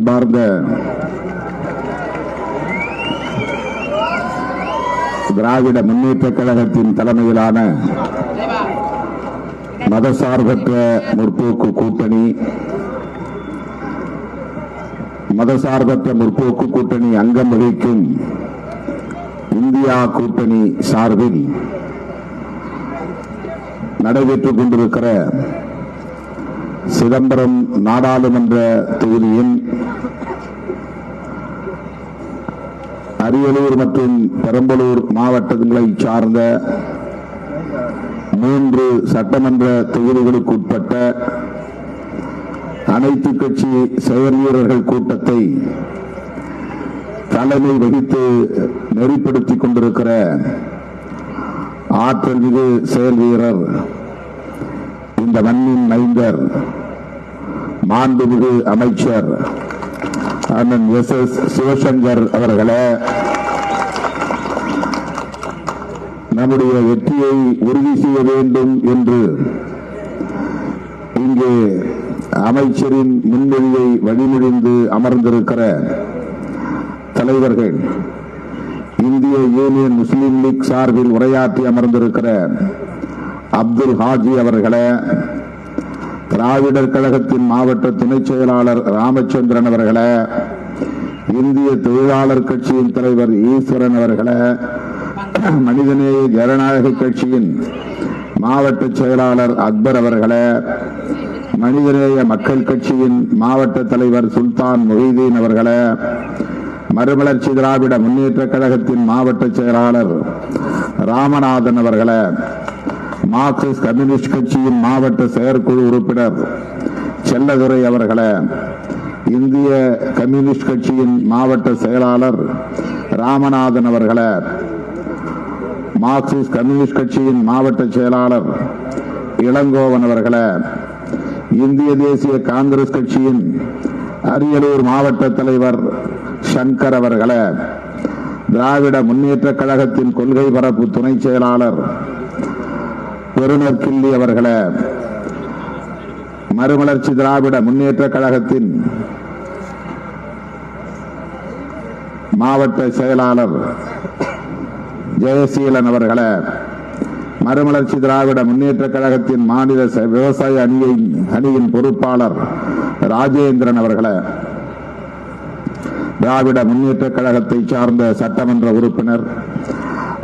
அன்பார்ந்த திராவிட முன்னேற்ற கழகத்தின் தலைமையிலான மதசார்பற்ற முற்போக்கு கூட்டணி மதசார்பற்ற முற்போக்கு கூட்டணி அங்கம் வகிக்கும் இந்தியா கூட்டணி சார்பில் நடைபெற்றுக் கொண்டிருக்கிற சிதம்பரம் நாடாளுமன்ற தொகுதியின் அரியலூர் மற்றும் பெரம்பலூர் மாவட்டங்களை சார்ந்த மூன்று சட்டமன்ற தொகுதிகளுக்கு உட்பட்ட அனைத்து கட்சி செயல் வீரர்கள் கூட்டத்தை தலைமை வகித்து நெறிப்படுத்திக் கொண்டிருக்கிற ஆற்றல் மிகு செயல் வீரர் இந்த மண்ணின் மைந்தர் மாண்புமிகு அமைச்சர் அண்ணன் எஸ் எஸ் சிவசங்கர் அவர்களே நம்முடைய வெற்றியை உறுதி செய்ய வேண்டும் என்று இங்கே அமைச்சரின் முன்மொழியை வழிமொழிந்து அமர்ந்திருக்கிற தலைவர்கள் இந்திய யூனியன் முஸ்லீம் லீக் சார்பில் உரையாற்றி அமர்ந்திருக்கிற அப்துல் ஹாஜி அவர்களே திராவிடர் கழகத்தின் மாவட்ட துணைச் செயலாளர் ராமச்சந்திரன் அவர்களை இந்திய தொழிலாளர் கட்சியின் தலைவர் ஈஸ்வரன் அவர்களை மனிதநேய ஜனநாயக கட்சியின் மாவட்ட செயலாளர் அக்பர் அவர்களை மனிதநேய மக்கள் கட்சியின் மாவட்ட தலைவர் சுல்தான் மொஹிதீன் அவர்களை மறுமலர்ச்சி திராவிட முன்னேற்ற கழகத்தின் மாவட்ட செயலாளர் ராமநாதன் அவர்களை மார்க்சிஸ்ட் கம்யூனிஸ்ட் கட்சியின் மாவட்ட செயற்குழு உறுப்பினர் செல்லதுரை அவர்களை இந்திய கம்யூனிஸ்ட் கட்சியின் மாவட்ட செயலாளர் ராமநாதன் அவர்களை மார்க்சிஸ்ட் கம்யூனிஸ்ட் கட்சியின் மாவட்ட செயலாளர் இளங்கோவன் அவர்களை இந்திய தேசிய காங்கிரஸ் கட்சியின் அரியலூர் மாவட்ட தலைவர் சங்கர் அவர்களை திராவிட முன்னேற்ற கழகத்தின் கொள்கை பரப்பு துணை செயலாளர் பெருநர் கிள்ளி மறுமலர்ச்சி திராவிட முன்னேற்ற கழகத்தின் மாவட்ட செயலாளர் ஜெயசீலன் அவர்களை மறுமலர்ச்சி திராவிட முன்னேற்ற கழகத்தின் மாநில விவசாய அணியின் அணியின் பொறுப்பாளர் ராஜேந்திரன் அவர்களை திராவிட முன்னேற்ற கழகத்தை சார்ந்த சட்டமன்ற உறுப்பினர்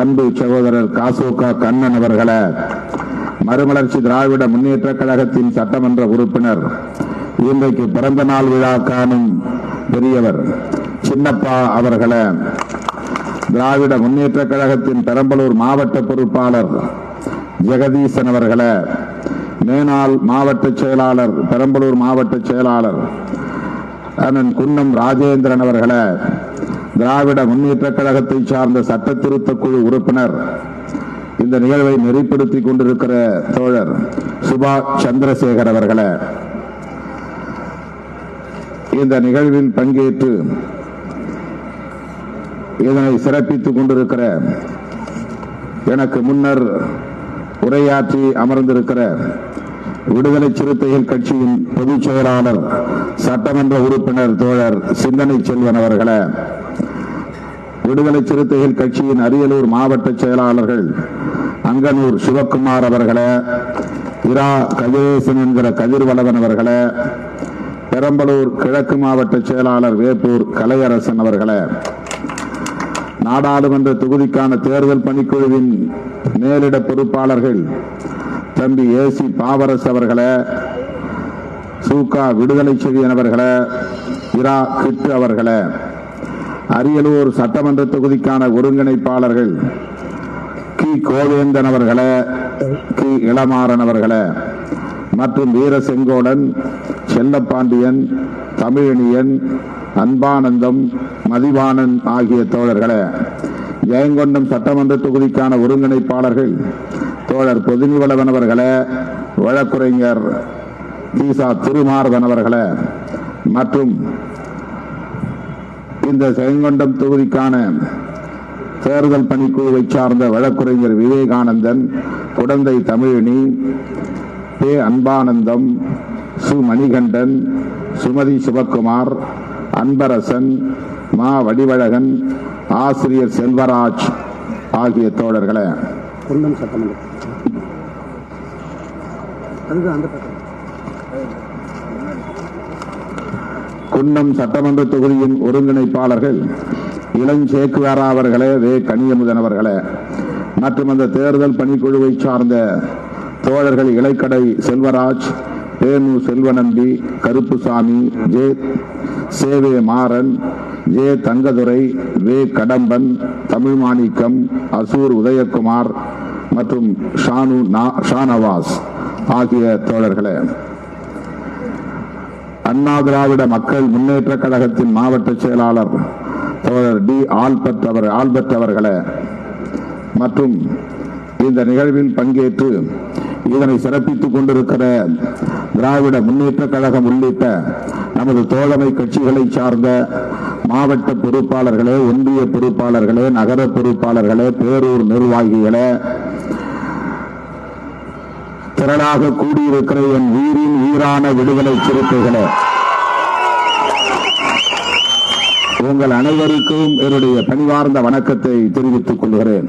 அன்பு சகோதரர் காசோகா கண்ணன் அவர்களை மறுமலர்ச்சி திராவிட முன்னேற்ற கழகத்தின் சட்டமன்ற உறுப்பினர் இன்றைக்கு பிறந்த நாள் விழா காணும் பெரியவர் சின்னப்பா அவர்களை திராவிட முன்னேற்ற கழகத்தின் பெரம்பலூர் மாவட்ட பொறுப்பாளர் ஜெகதீசன் அவர்களை மேனாள் மாவட்ட செயலாளர் பெரம்பலூர் மாவட்ட செயலாளர் அண்ணன் குன்னம் ராஜேந்திரன் அவர்களை திராவிட முன்னேற்ற கழகத்தை சார்ந்த சட்ட திருத்த குழு உறுப்பினர் இந்த நிகழ்வை நெறிப்படுத்திக் கொண்டிருக்கிற தோழர் சுபாஷ் சந்திரசேகர் அவர்களே இந்த நிகழ்வில் பங்கேற்று இதனை சிறப்பித்துக் கொண்டிருக்கிற எனக்கு முன்னர் உரையாற்றி அமர்ந்திருக்கிற விடுதலை சிறுத்தைகள் கட்சியின் பொதுச் செயலாளர் சட்டமன்ற உறுப்பினர் தோழர் சிந்தனை செல்வன் அவர்களே விடுதலை சிறுத்தைகள் கட்சியின் அரியலூர் மாவட்ட செயலாளர்கள் அங்கனூர் சிவக்குமார் அவர்களை இரா கதிரேசன் என்கிற கதிர்வளவன் அவர்களை பெரம்பலூர் கிழக்கு மாவட்ட செயலாளர் வேப்பூர் கலையரசன் அவர்களை நாடாளுமன்ற தொகுதிக்கான தேர்தல் பணிக்குழுவின் மேலிட பொறுப்பாளர்கள் தம்பி ஏசி பாவரசு அவர்களை சூகா விடுதலை செவியன் அவர்களை இரா கிட்டு அவர்களை. அரியலூர் சட்டமன்ற தொகுதிக்கான ஒருங்கிணைப்பாளர்கள் கி. கோவேந்தன் அவர்களே கி. இளமாறன் அவர்களே மற்றும் வீர செங்கோடன் செல்லப்பாண்டியன் தமிழனியன் அன்பானந்தம் மதிவானன் ஆகிய தோழர்களே. ஜெயங்கொண்டம் சட்டமன்ற தொகுதிக்கான ஒருங்கிணைப்பாளர்கள் தோழர் பொதுநிவளவன் அவர்களே வழக்குரைஞர் தீசா திருமார்வன் அவர்களே மற்றும் இந்த செங்கொண்டம் தொகுதிக்கான தேர்தல் பணிக்குழுவை சார்ந்த வழக்குரைஞர் விவேகானந்தன் குடந்தை தமிழினி பே அன்பானந்தம் சு மணிகண்டன் சுமதி சிவக்குமார் அன்பரசன் மா வடிவழகன் ஆசிரியர் செல்வராஜ் ஆகிய தோழர்களை. அதுதான் அந்த குன்னம் சட்டமன்ற தொகுதியின் ஒருங்கிணைப்பாளர்கள் இளஞ்சேக்குவாரா அவர்களே வே. கனியமுதன் அவர்களே. மற்றும் அந்த தேர்தல் பணிக்குழுவை சார்ந்த தோழர்கள் இலைக்கடை செல்வராஜ் பேமு செல்வநம்பி கருப்புசாமி ஜே. சேவே மாறன் ஜே. தங்கதுரை வே. கடம்பன் தமிழ் மாணிக்கம் அசூர் உதயகுமார் மற்றும் ஷானு நா- ஷானவாஸ் ஆகிய தோழர்களே. அண்ணா திராவிட மக்கள் முன்னேற்ற கழகத்தின் மாவட்ட செயலாளர் தோழர் டி. ஆல்பர்ட் அவர் ஆல்பர்ட் அவர்களை மற்றும் இந்த நிகழ்வில் பங்கேற்று இதனை சிறப்பித்துக் கொண்டிருக்கிற திராவிட முன்னேற்ற கழகம் உள்ளிட்ட நமது தோழமை கட்சிகளை சார்ந்த மாவட்ட பொறுப்பாளர்களே ஒன்றிய பொறுப்பாளர்களே நகர பொறுப்பாளர்களே பேரூர் நிர்வாகிகளே திரளாக கூடியிருக்கிற என் உயிரின் உயிரான விடுதலை சிறுத்தைகளே உங்கள் அனைவருக்கும் என்னுடைய பணிவார்ந்த வணக்கத்தை தெரிவித்துக் கொள்கிறேன்.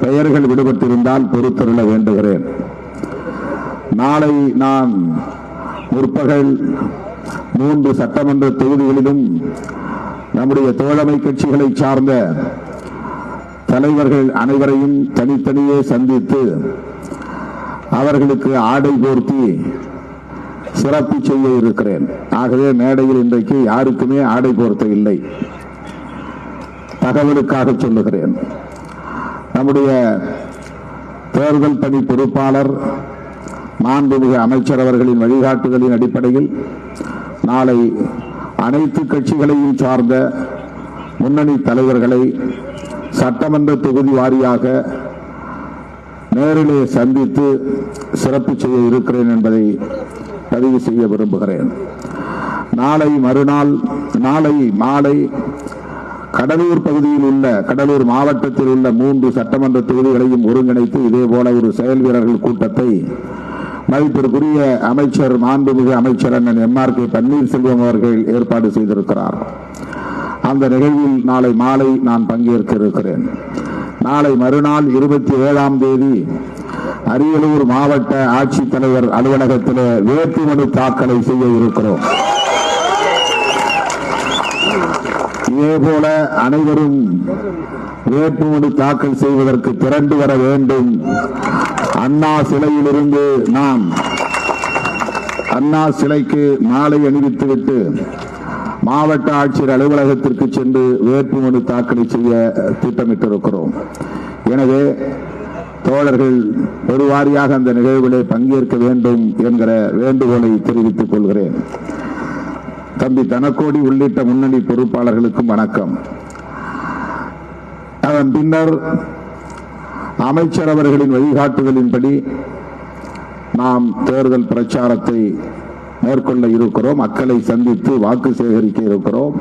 பெயர்கள் விடுபட்டிருந்தால் பொறுத்தருள வேண்டுகிறேன். நாளை நான் முற்பகல் மூன்று சட்டமன்ற தொகுதிகளிலும் நம்முடைய தோழமை கட்சிகளை சார்ந்த தலைவர்கள் அனைவரையும் தனித்தனியே சந்தித்து அவர்களுக்கு ஆடை போர்த்தி சிறப்பு செய்ய இருக்கிறேன். ஆகவே மேடையில் இன்றைக்கு யாருக்குமே ஆடை போர்த்த இல்லை. தகவலுக்காக சொல்லுகிறேன். நம்முடைய தேர்தல் பணி பொறுப்பாளர் மாண்புமிகு அமைச்சர் அவர்களின் வழிகாட்டுதலின் அடிப்படையில் நாளை அனைத்து கட்சிகளையும் சார்ந்த முன்னணி தலைவர்களை சட்டமன்ற தொகுதி வாரியாக நேரிலே சந்தித்து சிறப்பு செய்ய இருக்கிறேன் என்பதை பதிவு செய்ய விரும்புகிறேன். நாளை மறுநாள் நாளை மாலை கடலூர் பகுதியில் உள்ள கடலூர் மாவட்டத்தில் உள்ள மூன்று சட்டமன்ற தொகுதிகளையும் ஒருங்கிணைத்து இதே போல ஒரு செயல் வீரர்கள் கூட்டத்தை மதிப்பிற்குரிய அமைச்சர் மாண்புமிகு அமைச்சர் அண்ணன் எம் ஆர் கே பன்னீர்செல்வம் அவர்கள் ஏற்பாடு செய்திருக்கிறார். அந்த நிகழ்வில் நாளை மாலை நான் பங்கேற்க இருக்கிறேன். நாளை மறுநாள் இருபத்தி ஏழாம் தேதி அரியலூர் மாவட்ட ஆட்சித்தலைவர் அலுவலகத்தில் வேட்புமனு தாக்கலை செய்ய இருக்கிறோம். இதேபோல அனைவரும் வேட்புமனு தாக்கல் செய்வதற்கு திரண்டு வர வேண்டும். அண்ணா சிலையிலிருந்து நாம் அண்ணா சிலைக்கு மாலை அணிவித்துவிட்டு மாவட்ட ஆட்சியர் அலுவலகத்திற்கு சென்று வேட்புமனு தாக்கல் செய்ய திட்டமிட்டிருக்கிறோம். எனவே தோழர்கள் பெருவாரியாக அந்த நிகழ்விலே பங்கேற்க வேண்டும் என்கிற வேண்டுகோளை தெரிவித்துக் கொள்கிறேன். தம்பி தனக்கோடி உள்ளிட்ட முன்னணி பொறுப்பாளர்களுக்கும் வணக்கம். அதன் பின்னர் அமைச்சர் அவர்களின் வழிகாட்டுதலின்படி நாம் தேர்தல் பிரச்சாரத்தை மேற்கொள்ள இருக்கிறோம் மக்களை சந்தித்து வாக்கு சேகரிக்க இருக்கிறோம்.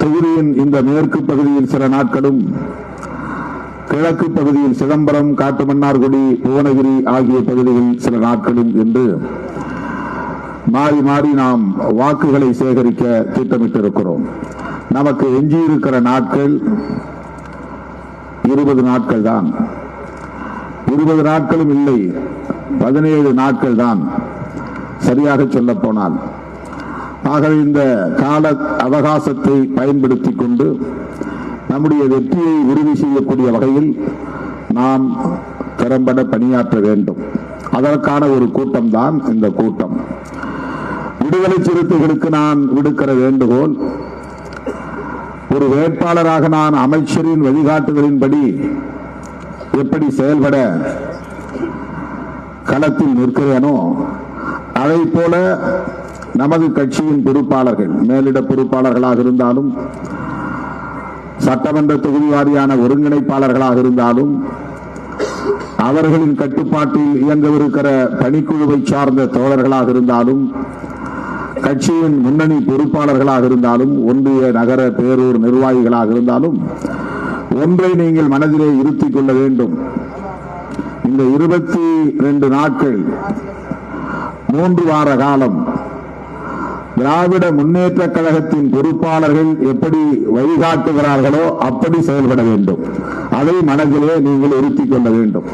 தொகுதியின் இந்த மேற்கு பகுதியில் சில நாட்களும் கிழக்கு பகுதியில் சிதம்பரம் காட்டுமன்னார்குடி புவனகிரி ஆகிய பகுதிகளில் சில நாட்களும் என்று மாறி மாறி நாம் வாக்குகளை சேகரிக்க திட்டமிட்டிருக்கிறோம். நமக்கு எஞ்சியிருக்கிற நாட்கள் இருபது நாட்கள் தான். இருபது நாட்களும் இல்லை பதினேழு நாட்கள் தான் சரியாக சொல்ல போனால் ஆகவே இந்த கால அவகாசத்தை பயன்படுத்திக் கொண்டு நம்முடைய வெற்றியை உறுதி செய்யக்கூடிய வகையில் நாம் திறம்பட பணியாற்ற வேண்டும். அதற்கான ஒரு கூட்டம் தான் இந்த கூட்டம். விடுதலை சிறுத்தைகளுக்கு நான் விடுக்கிற வேண்டுகோள் ஒரு வேட்பாளராக நான் அமைச்சரின் வழிகாட்டுதலின்படி எப்படி செயல்பட களத்தில் நிற்கிறேனோ அதை போல நமது கட்சியின் பொறுப்பாளர்கள் மேலிட பொறுப்பாளர்களாக இருந்தாலும் சட்டமன்ற தொகுதி வாரியான ஒருங்கிணைப்பாளர்களாக இருந்தாலும் அவர்களின் கட்டுப்பாட்டில் இயங்கவிருக்கிற பணிக்குழுவை சார்ந்த தோழர்களாக இருந்தாலும் கட்சியின் முன்னணி பொறுப்பாளர்களாக இருந்தாலும் ஒன்றிய நகர பேரூர் நிர்வாகிகளாக இருந்தாலும் ஒன்றை நீங்கள் மனதிலே இருத்திக் கொள்ள வேண்டும். இந்த இருபத்தி ரெண்டு நாட்கள் மூன்று வார காலம் திராவிட முன்னேற்ற கழகத்தின் பொறுப்பாளர்கள் எப்படி வழிகாட்டுகிறார்களோ அப்படி செயல்பட வேண்டும். அதை மனதிலே நீங்கள் இருத்திக் கொள்ள வேண்டும்.